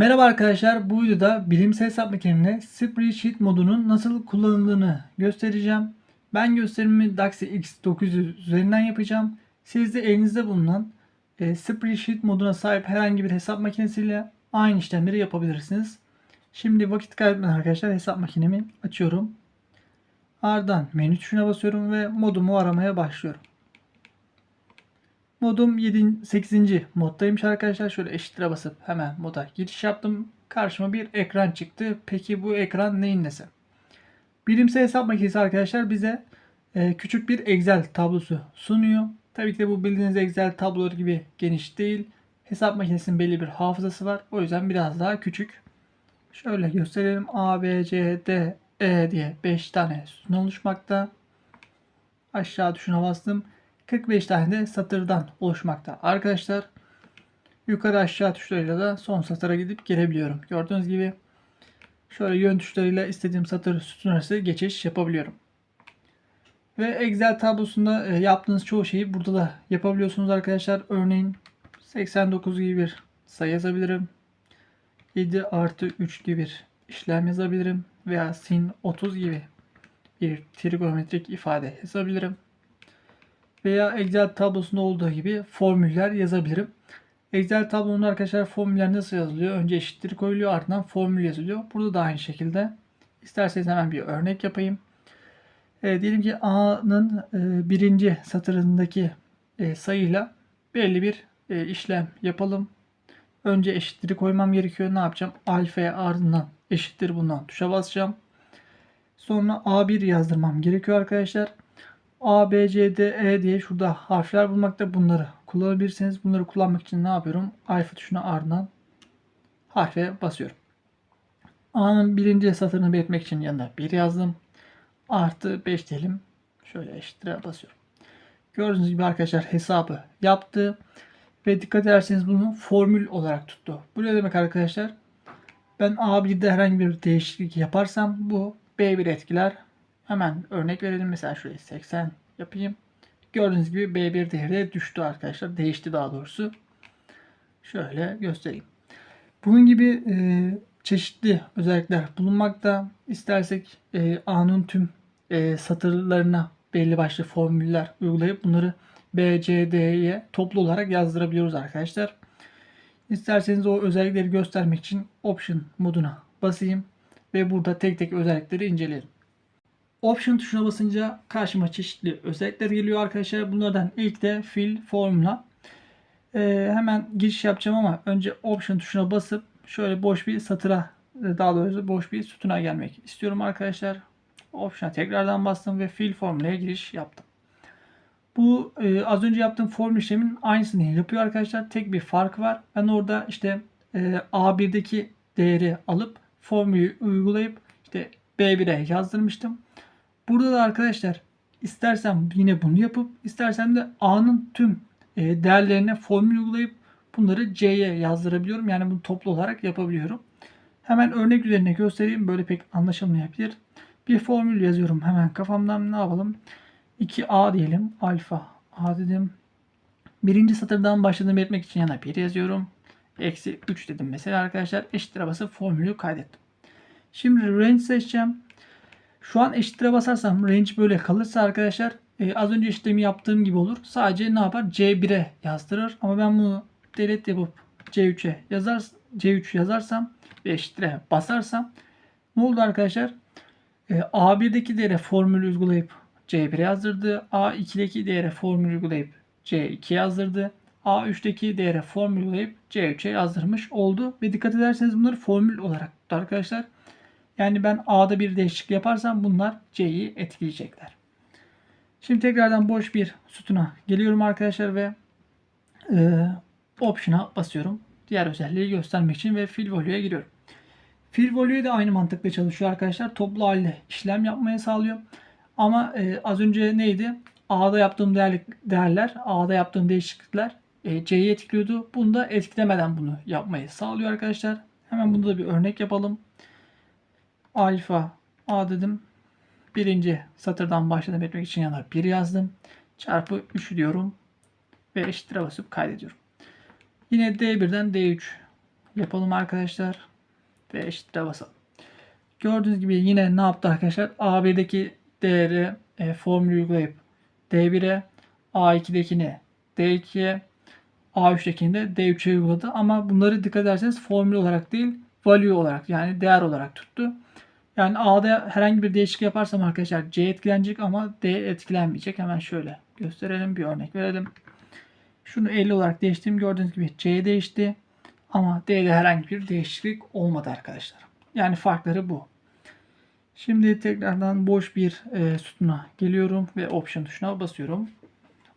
Merhaba arkadaşlar. Bu videoda bilimsel hesap makinemle spreadsheet modunun nasıl kullanıldığını göstereceğim. Ben gösterimimi Daxi X900 üzerinden yapacağım. Siz de elinizde bulunan e, spreadsheet moduna sahip herhangi bir hesap makinesiyle aynı işlemleri yapabilirsiniz. Şimdi vakit kaybetmeden arkadaşlar hesap makinemi açıyorum. Ardından menü tuşuna basıyorum ve modumu aramaya başlıyorum. Modum 7, 8. moddaymış arkadaşlar. Şöyle eşitire basıp hemen moda giriş yaptım. Karşıma bir ekran çıktı. Peki bu ekran neyin nesi? Bilimsel hesap makinesi arkadaşlar bize e, küçük bir Excel tablosu sunuyor. Tabii ki de bu bildiğiniz Excel tabloları gibi geniş değil. Hesap makinesinin belli bir hafızası var. O yüzden biraz daha küçük. Şöyle gösterelim. A, B, C, D, E diye 5 tane sütun oluşmakta. Aşağı tuşuna bastım. 45 tane satırdan oluşmakta. Arkadaşlar yukarı aşağı tuşlarıyla da son satıra gidip gelebiliyorum. Gördüğünüz gibi şöyle yön tuşlarıyla istediğim satır sütun arası geçiş yapabiliyorum. Ve Excel tablosunda e, yaptığınız çoğu şeyi burada da yapabiliyorsunuz arkadaşlar. Örneğin 89 gibi bir sayı yazabilirim. 7 artı 3 gibi bir işlem yazabilirim. Veya sin 30 gibi bir trigonometrik ifade yazabilirim veya Excel tablosunda olduğu gibi formüller yazabilirim. Excel tablonun arkadaşlar formüller nasıl yazılıyor? Önce eşittir koyuluyor ardından formül yazılıyor. Burada da aynı şekilde. İsterseniz hemen bir örnek yapayım. E, diyelim ki A'nın e, birinci satırındaki e, sayıyla belli bir e, işlem yapalım. Önce eşittir'i koymam gerekiyor. Ne yapacağım? Alfa'ya ardından eşittir bundan tuşa basacağım. Sonra A1 yazdırmam gerekiyor arkadaşlar. A, B, C, D, E diye şurada harfler bulmakta. Bunları kullanabilirsiniz. Bunları kullanmak için ne yapıyorum? Alfa tuşuna ardından harfe basıyorum. A'nın birinci satırını belirtmek için yanına 1 yazdım. Artı 5 diyelim. Şöyle eşittir basıyorum. Gördüğünüz gibi arkadaşlar hesabı yaptı. Ve dikkat ederseniz bunu formül olarak tuttu. Bu ne demek arkadaşlar? Ben A1'de herhangi bir değişiklik yaparsam bu B1 etkiler. Hemen örnek verelim. Mesela şuraya 80 yapayım. Gördüğünüz gibi B1 değeri de düştü arkadaşlar. Değişti daha doğrusu. Şöyle göstereyim. Bunun gibi e, çeşitli özellikler bulunmakta. İstersek e, A'nın tüm e, satırlarına belli başlı formüller uygulayıp bunları B, C, D'ye toplu olarak yazdırabiliyoruz arkadaşlar. İsterseniz o özellikleri göstermek için Option moduna basayım ve burada tek tek özellikleri inceleyelim. Option tuşuna basınca karşıma çeşitli özellikler geliyor arkadaşlar. Bunlardan ilk de fill formula. Ee, hemen giriş yapacağım ama önce Option tuşuna basıp şöyle boş bir satıra daha doğrusu boş bir sütuna gelmek istiyorum arkadaşlar. Option'a tekrardan bastım ve fill formülaya giriş yaptım. Bu e, az önce yaptığım formül işlemin aynısını yapıyor arkadaşlar. Tek bir fark var. Ben orada işte e, A1'deki değeri alıp formülü uygulayıp işte B1'e yazdırmıştım. Burada da arkadaşlar istersem yine bunu yapıp istersem de A'nın tüm e, değerlerine formül uygulayıp bunları C'ye yazdırabiliyorum. Yani bunu toplu olarak yapabiliyorum. Hemen örnek üzerine göstereyim. Böyle pek anlaşılmayabilir. Bir formül yazıyorum hemen kafamdan ne yapalım? 2A diyelim. Alfa A dedim. Birinci satırdan başladığımı belirtmek için yana 1 yazıyorum. Eksi 3 dedim mesela arkadaşlar. Eşittir basıp formülü kaydettim. Şimdi range seçeceğim. Şu an eşitire basarsam range böyle kalırsa arkadaşlar e, az önce işlemi yaptığım gibi olur. Sadece ne yapar? C1'e yazdırır. Ama ben bunu delete yapıp C3'e yazar, C3 yazarsam ve eşitire basarsam ne oldu arkadaşlar? E, A1'deki değere formülü uygulayıp C1'e yazdırdı. A2'deki değere formülü uygulayıp C2 yazdırdı. A3'teki değere formül uygulayıp C3'e yazdırmış oldu. Ve dikkat ederseniz bunları formül olarak arkadaşlar. Yani ben A'da bir değişiklik yaparsam bunlar C'yi etkileyecekler. Şimdi tekrardan boş bir sütuna geliyorum arkadaşlar ve e, Option'a basıyorum. Diğer özelliği göstermek için ve Fill Value'ya giriyorum. Fill Value de aynı mantıkla çalışıyor arkadaşlar. Toplu halde işlem yapmaya sağlıyor. Ama e, az önce neydi? A'da yaptığım değerli, değerler, A'da yaptığım değişiklikler e, C'yi etkiliyordu. Bunu da etkilemeden bunu yapmayı sağlıyor arkadaşlar. Hemen bunda da bir örnek yapalım alfa a dedim. Birinci satırdan başladım etmek için yana 1 yazdım. Çarpı 3 diyorum. Ve eşittir basıp kaydediyorum. Yine D1'den D3 yapalım arkadaşlar. Ve eşitliğe basalım. Gördüğünüz gibi yine ne yaptı arkadaşlar? A1'deki değeri e, formülü uygulayıp D1'e A2'dekini D2'ye A3'tekini de D3'e uyguladı. Ama bunları dikkat ederseniz formül olarak değil value olarak yani değer olarak tuttu. Yani A'da herhangi bir değişiklik yaparsam arkadaşlar C etkilenecek ama D etkilenmeyecek. Hemen şöyle gösterelim bir örnek verelim. Şunu 50 olarak değiştirdim. Gördüğünüz gibi C değişti. Ama D'de herhangi bir değişiklik olmadı arkadaşlar. Yani farkları bu. Şimdi tekrardan boş bir e, sütuna geliyorum ve Option tuşuna basıyorum.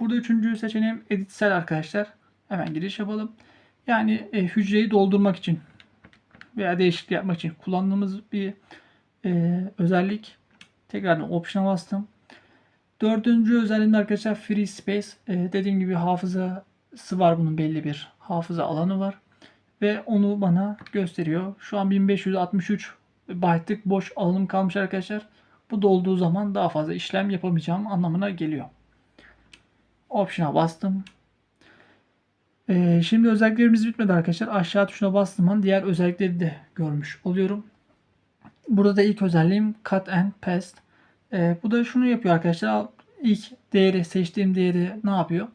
Burada üçüncü seçeneğim Edit Cell arkadaşlar. Hemen giriş yapalım. Yani e, hücreyi doldurmak için veya değişiklik yapmak için kullandığımız bir e, özellik. Tekrardan Option'a bastım. Dördüncü özelliğinde arkadaşlar Free Space. E, dediğim gibi hafızası var bunun belli bir hafıza alanı var. Ve onu bana gösteriyor. Şu an 1563 byte'lık boş alanım kalmış arkadaşlar. Bu dolduğu zaman daha fazla işlem yapamayacağım anlamına geliyor. Option'a bastım. Ee, şimdi özelliklerimiz bitmedi arkadaşlar. Aşağı tuşuna bastığım an diğer özellikleri de görmüş oluyorum. Burada da ilk özelliğim Cut and Paste. Ee, bu da şunu yapıyor arkadaşlar. İlk değeri seçtiğim değeri ne yapıyor?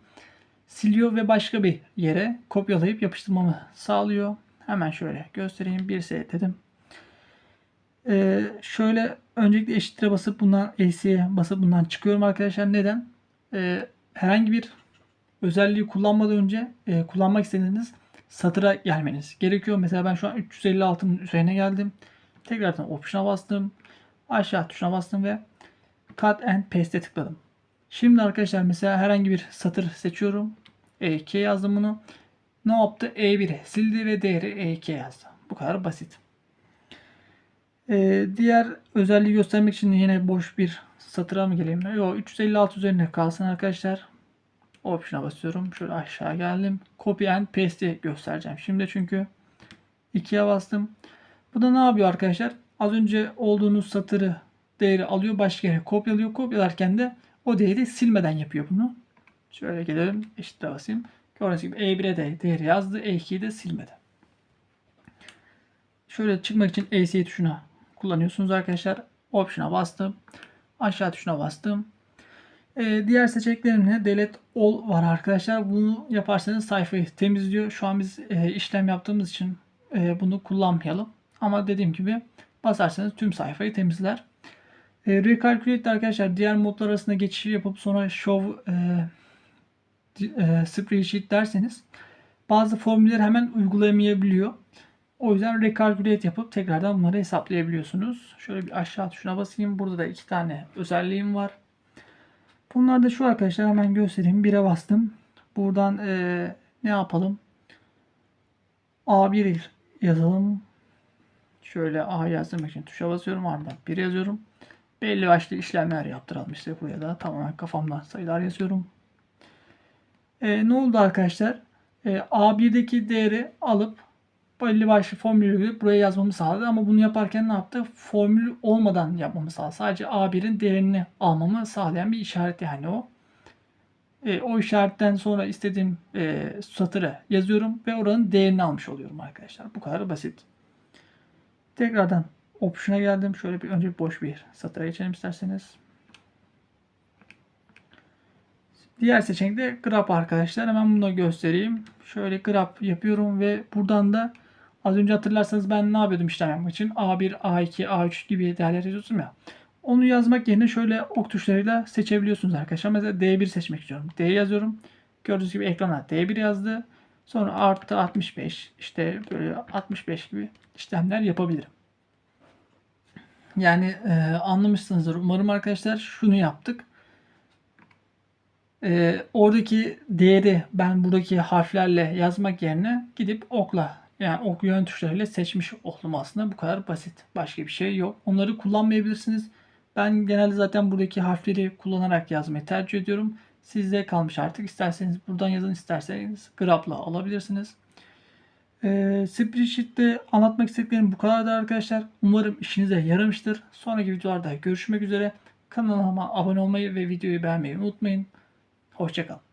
Siliyor ve başka bir yere kopyalayıp yapıştırmamı sağlıyor. Hemen şöyle göstereyim. Bir S dedim. Ee, şöyle öncelikle eşitire basıp bundan AC'ye basıp bundan çıkıyorum arkadaşlar. Neden? Ee, herhangi bir özelliği kullanmadan önce e, kullanmak istediğiniz satıra gelmeniz gerekiyor. Mesela ben şu an 356'nın üzerine geldim. Tekrardan Option'a bastım. Aşağı tuşuna bastım ve Cut and Paste'e tıkladım. Şimdi arkadaşlar mesela herhangi bir satır seçiyorum. EK yazdım bunu. Ne yaptı? E1'e sildi ve değeri EK yazdı. Bu kadar basit. Ee, diğer özelliği göstermek için yine boş bir satıra mı geleyim? Yok 356 üzerine kalsın arkadaşlar. Option'a basıyorum. Şöyle aşağı geldim. Copy and paste'i göstereceğim. Şimdi çünkü 2'ye bastım. Bu da ne yapıyor arkadaşlar? Az önce olduğunuz satırı değeri alıyor başka yere kopyalıyor. Kopyalarken de o değeri silmeden yapıyor bunu. Şöyle gelelim. Eşitle basayım. Gördüğünüz gibi E1'e de değeri yazdı. E2'yi de silmedi. Şöyle çıkmak için AC tuşuna kullanıyorsunuz arkadaşlar. Option'a bastım. Aşağı tuşuna bastım. Ee, diğer seçeneklerimle delete all var arkadaşlar. Bunu yaparsanız sayfayı temizliyor. Şu an biz e, işlem yaptığımız için e, bunu kullanmayalım. Ama dediğim gibi basarsanız tüm sayfayı temizler. E, Recalculate arkadaşlar diğer modlar arasında geçiş yapıp sonra show e, e, spreadsheet derseniz bazı formülleri hemen uygulayamayabiliyor. O yüzden recalculate yapıp tekrardan bunları hesaplayabiliyorsunuz. Şöyle bir aşağı tuşuna basayım. Burada da iki tane özelliğim var. Bunlar da şu arkadaşlar hemen göstereyim. 1'e bastım. Buradan e, ne yapalım? A1 yazalım. Şöyle A yazdırmak için tuşa basıyorum. Ardından 1 yazıyorum. Belli başlı işlemler yaptıralım işte buraya da. Tamamen kafamdan sayılar yazıyorum. E, ne oldu arkadaşlar? E, A1'deki değeri alıp belli başlı formülü buraya yazmamı sağladı. Ama bunu yaparken ne yaptı? Formül olmadan yapmamı sağladı. Sadece A1'in değerini almamı sağlayan bir işaret yani o. E, o işaretten sonra istediğim e, satırı yazıyorum ve oranın değerini almış oluyorum arkadaşlar. Bu kadar basit. Tekrardan Option'a geldim. Şöyle bir önce boş bir satıra geçelim isterseniz. Diğer seçenek de grab arkadaşlar. Hemen bunu da göstereyim. Şöyle grab yapıyorum ve buradan da az önce hatırlarsanız ben ne yapıyordum işlem yapmak için? A1, A2, A3 gibi değerler yazıyorsun ya. Onu yazmak yerine şöyle ok tuşlarıyla seçebiliyorsunuz arkadaşlar. Mesela D1 seçmek istiyorum. D yazıyorum. Gördüğünüz gibi ekrana D1 yazdı. Sonra artı 65 işte böyle 65 gibi işlemler yapabilirim. Yani e, anlamışsınızdır. Umarım arkadaşlar şunu yaptık. E, oradaki değeri ben buradaki harflerle yazmak yerine gidip okla yani ok yön tuşlarıyla seçmiş oldum aslında. Bu kadar basit. Başka bir şey yok. Onları kullanmayabilirsiniz. Ben genelde zaten buradaki harfleri kullanarak yazmayı tercih ediyorum. Sizde kalmış artık. İsterseniz buradan yazın, isterseniz grab'la alabilirsiniz. Ee, Spreadsheet'te anlatmak istediklerim bu kadardı arkadaşlar. Umarım işinize yaramıştır. Sonraki videolarda görüşmek üzere. Kanalıma abone olmayı ve videoyu beğenmeyi unutmayın. Hoşçakalın.